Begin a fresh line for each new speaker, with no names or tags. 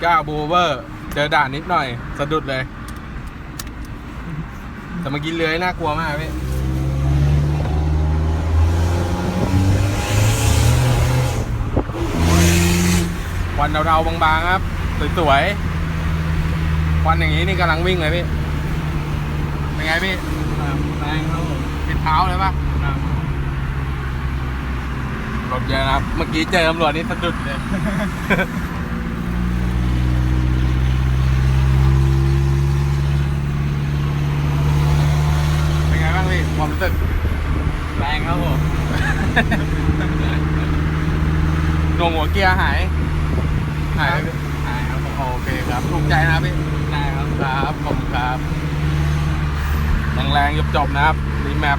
9บูเวอร์ เจอด่านนิดหน่อย สะดุดเลย แต่เมื่อกี้เลื้อยน่ากลัวมากพี่ควันเดาๆบางๆครับ สวยๆควันอย่างนี้นี่กำลังวิ่งเลยพี่ เป็นไงพี่
แรงครับผม
ปิดเท้าเลยปะ
ครับ
รถเยอะนะครับ เมื่อกี้เจอตำรวจนี่สะดุดเลย เป็นไงบ้างพี่ความรู้สึก
แรงครับผม
หน่วงหัวเกียร์หาย หายไหมพี่
หายครับผม
โอเคครับถูกใจนะครับพี่
ได้ครับ
ครับขอบคุณครับแรงๆจบๆนะครับรีแมป